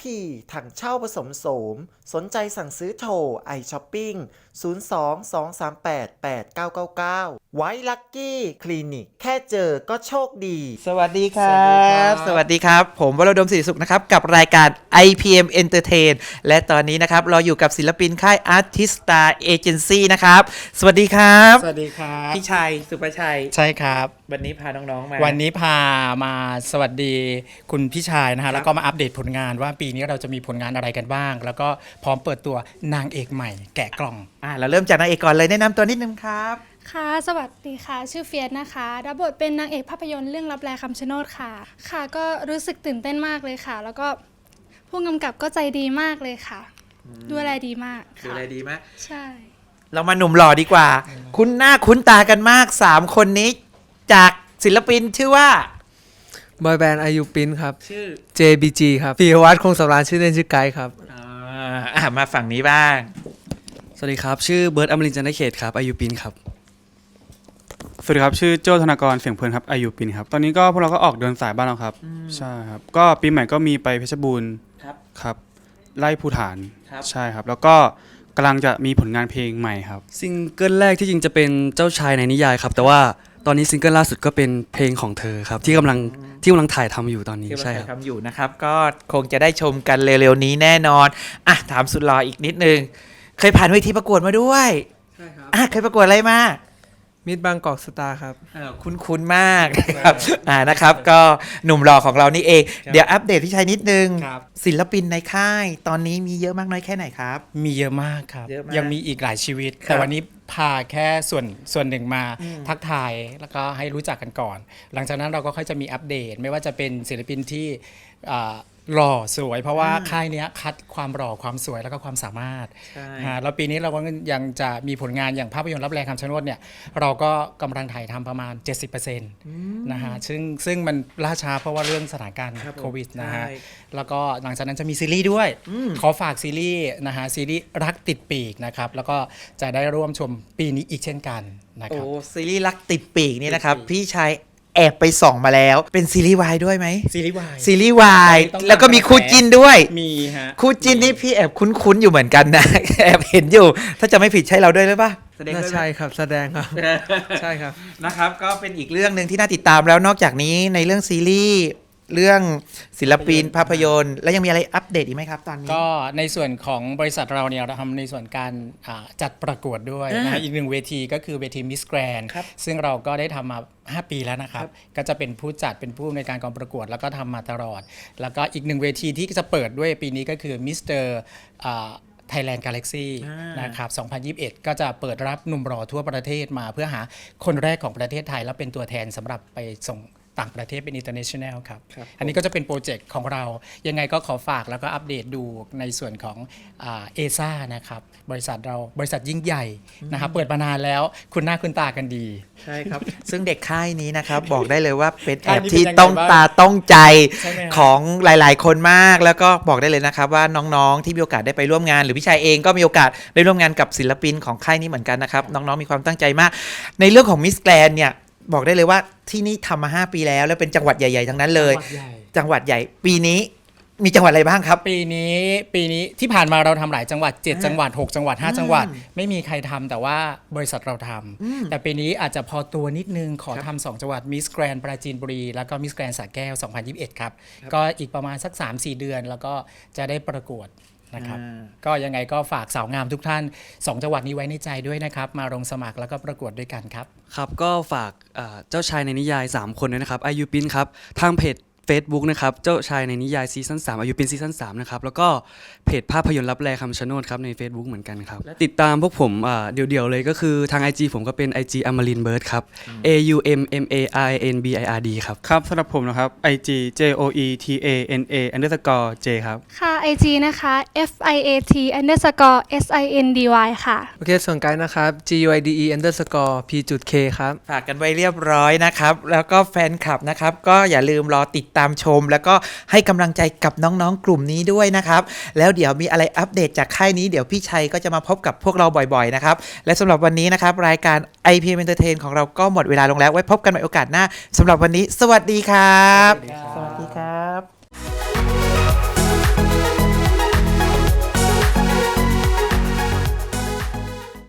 พีถังเช่าผสมโสม สนใจสั่งซื้อโทรไอช้อปปิ้ง 02-238-8999 ไว้ลักกี้คลินิก แค่เจอก็โชคดี สวัสดีครัสวัสดีครับบสวัสดีครับ ผมวรดมศิริสุขนะครับ กับรายการ IPM Entertain และตอนนี้นะครับ เราอยู่กับศิลปินค่าย Artista Agency นะครับ สวัสดีครับ สวัสดีครับ พี่ชัย สุประชัย ใช่ครับวันนี้พาน้องๆมา วันนี้พามาสวัสดีคุณพี่ชายนะฮะ แล้วก็มาอัปเดตผลงานว่าปีนี้เราจะมีผลงานอะไรกันบ้าง แล้วก็พร้อมเปิดตัวนางเอกใหม่ แกะกล่อง อ่าเราเริ่มจากนางเอกก่อนเลยแนะนำตัวนิดนึงครับ ค่ะ สวัสดีค่ะ ชื่อเฟียสนะคะ รับบทเป็นนางเอกภาพยนตร์เรื่องรับแลคำชะโนดค่ะ ค่ะ ก็รู้สึกตื่นเต้นมากเลยค่ะ แล้วก็ผู้กำกับก็ใจดีมากเลยค่ะ ดูแลดีมากดูค่ะ อะไรดีมากใช่ เรามาหนุ่มหล่อดีกว่า คุ้นหน้าคุ้นตากันมาก 3 คนนี้ จากศิลปินชื่อว่า บอยแบนด์อายุปินครับ ชื่อ JBG ครับปีวัฒน์คงสำราญชื่อเล่นชื่อไกด์ครับ อ่าอะมาฝั่งนี้บ้าง สวัสดีครับ ชื่อเบิร์ดอมรินทร์จันทเขตครับ อายุปินครับ สวัสดีครับ ชื่อโจ้ธนากรเสียงเพลินครับ อายุปินครับ ตอนนี้ก็พวกเราก็ออกเดินสายบ้านแล้วครับ ใช่ครับ ก็ปีใหม่ก็มีไปเพชรบูรณ์ครับ ครับ ไล่ภูฐาน ครับ ใช่ครับ แล้วก็กำลังจะมีผลงานเพลงใหม่ครับ ซิงเกิลแรกที่จริงจะเป็นเจ้าชายในนิยายครับ แต่ว่า ตอนนี้ซิงเกิลล่าสุดก็เป็นเพลงของเธอครับ ที่กำลังที่กำลังถ่ายทำอยู่ตอนนี้ที่เราใช่ถ่ายครับ ทำอยู่นะครับ ก็คงจะได้ชมกันเร็วๆนี้แน่นอนอะถามสุดหล่ออีกนิดนึง เคยผ่านเวทีประกวดมาด้วยใช่ครับอะเคยประกวดอะไรมา มิดบางกอกสตาร์ครับ เออคุ้นๆมากนะครับอ่านะครับ ก็หนุ่มหล่อของเรานี่เอง เดี๋ยวอัปเดตพี่ชัยนิดนึง ครับ ศิลปินในค่าย ตอนนี้มีเยอะมากน้อยแค่ไหนครับ มีเยอะมากครับ เยอะมากยังมีอีกหลายชีวิตครับแต่วันนี้ พาแค่ส่วนส่วนหนึ่งมาทักทายแล้วก็ให้รู้จักกันก่อน หลังจากนั้นเราก็ค่อยจะมีอัปเดต ไม่ว่าจะเป็นศิลปินที่ อ่าหล่อสวย เพราะว่าค่ายเนี้ยคัดความหล่อความสวยแล้วก็ความสามารถใช่อ่าแล้วปีนี้เราก็ยังจะมีผลงานอย่างภาพยนตร์รับแรงคำชะโนดเนี่ยเราก็กำลังถ่ายทำประมาณ 70%นะฮะซึ่งซึ่งมันล่าช้าเพราะว่าเรื่องสถานการณ์ครับผมโควิดนะฮะใช่ แล้วก็หลังจากนั้นจะมีซีรีส์ด้วย ขอฝากซีรีส์นะฮะซีรีส์รักติดปีกนะครับแล้วก็จะได้ร่วมชมปีนี้อีกเช่นกันนะคโอ้รับซีรีส์รักติดปีกนี่นะครับติดปีกพี่ชัย แอบไปส่องมาแล้ว เป็นซีรีส์วายด้วยไหมซีรีส์วาย ซีรีส์วายต้องแล้วก็มีคู่จิ้นด้วย มีฮะ คู่จิ้นนี่พี่แอบคุ้นๆอยู่เหมือนกันนะ แอบเห็นอยู่ ถ้าจะไม่ผิดใช่เราด้วยหรือเปล่า แสดงน่าด้วยไหม ใช่ครับแสดงครับ ใช่ครับ นะครับ ก็เป็นอีกเรื่องหนึ่งที่น่าติดตามแล้วนอกจากนี้ในเรื่องซีรีส์ เรื่องศิลปินภาพยนตร์ แล้วยังมีอะไรอัปเดตอีกไหมครับตอนนี้ ก็ในส่วนของบริษัทเราเนี่ยเราทำในส่วนการอ่าจัดประกวดด้วยนะอ่าฮะอีกหนึ่งเวทีก็คือเวทีมิสแกรนครับซึ่งเราก็ได้ทำมา 5 ปีแล้วนะครับ ก็จะเป็นผู้จัดเป็นผู้ในวยการกองประกวดแล้วก็ทำมาตลอด แล้วก็อีกหนึ่งเวทีที่จะเปิดด้วยปีนี้ก็คือมิสเตอร์ไทยแลนด์กาแล็กซี่อ่าน นะครับ 2021 ก็จะเปิดรับหนุ่มรอทั่วประเทศมาเพื่อหาคนแรกของประเทศไทย และเป็นตัวแทนสำหรับไปส่ง ต่างประเทศเป็น international ครับอันนี้ก็จะเป็นโปรเจกต์ของเรา ยังไงก็ขอฝากแล้วก็อัปเดตดูในส่วนของเอซ่านะครับ บริษัทเราบริษัทยิ่งใหญ่นะครับเปิดมานานแล้วคุณหน้าคุณตากันดี ใช่ครับ ซึ่งเด็กค่ายนี้นะครับ บอกได้เลยว่าเป็นแอค่ายบนี้ที่เป็นยังไงต้องบ้างตาต้องใจใช่ไหมครับ ของหลาย ๆ คนมาก แล้วก็บอกได้เลยนะครับ ว่าน้องๆที่มีโอกาสได้ไปร่วมงาน หรือพี่ชายเองก็มีโอกาสได้ร่วมงานกับศิลปินของค่ายนี้เหมือนกันนะครับ น้องๆมีความตั้งใจมาก ในเรื่องของมิสแกรนเนี่ย บอกได้เลยว่าที่นี่ทำมา5ปีแล้วแล้วเป็นจังหวัดใหญ่ๆทั้งนั้นเลยจังหวัดใหญ่ ปีนี้มีจังหวัดอะไรบ้างครับ ปีนี้ปีนี้ที่ผ่านมาเราทำหลายจังหวัด 7 จังหวัด 6 จังหวัด 5 จังหวัด ไม่มีใครทำแต่ว่าบริษัทเราทำแต่ปีนี้อาจจะพอตัวนิดนึงขอทำสองจังหวัดมิสแกรนปราจีนบุรี แล้วก็มิสแกรนสระแก้ว 2021 ครับ ก็อีกประมาณสัก 3-4 เดือน แล้วก็จะได้ประกวด นะครับอ่าก็ยังไงก็ฝากสาวงามทุกท่าน 2 จังหวัดนี้ไว้ในใจด้วยนะครับ มาลงสมัครแล้วก็ประกวดด้วยกันครับ ครับก็ฝากอ่าเจ้าชายในนิยาย 3 คนด้วยนะครับอายุปินครับ ทางเพจ Facebook นะครับ เจ้าชายในนิยายซีซั่น3อายุปินซีซั่น3นะครับ แล้วก็เพจภาพยนตร์รับแลคำชะโนดครับใน Facebook เหมือนกันครับติดตามพวกผมอ่าเดี่ยวๆเลยก็คือทาง IG ผมก็เป็น IG อมรินเบิร์ดครับ A U M M A I N B I R D ครับ ครับสำหรับผมนะครับ IG J O E T A N A underscore J ครับ ค่ะ IG นะคะ F I A T underscore S I N D Y ค่ะ โอเค ส่วนไกด์นะครับ G U I D E underscore P จุด K ครับ ฝากกันไว้เรียบร้อยนะครับ แล้วก็แฟนคลับนะครับ ก็อย่าลืมรอติดตามชม แล้วก็ให้กำลังใจกับน้องๆกลุ่มนี้ด้วยนะครับ แล้วเดี๋ยวมีอะไรอัปเดตจากค่ายนี้เดี๋ยวพี่ชัยก็จะมาพบกับพวกเราบ่อยๆนะครับ และสำหรับวันนี้นะครับรายการ IPM Entertain ของเราก็หมดเวลาลงแล้วไว้พบกันใหม่โอกาสหน้าสำหรับวันนี้ สวัสดีครับ สวัสดีครับ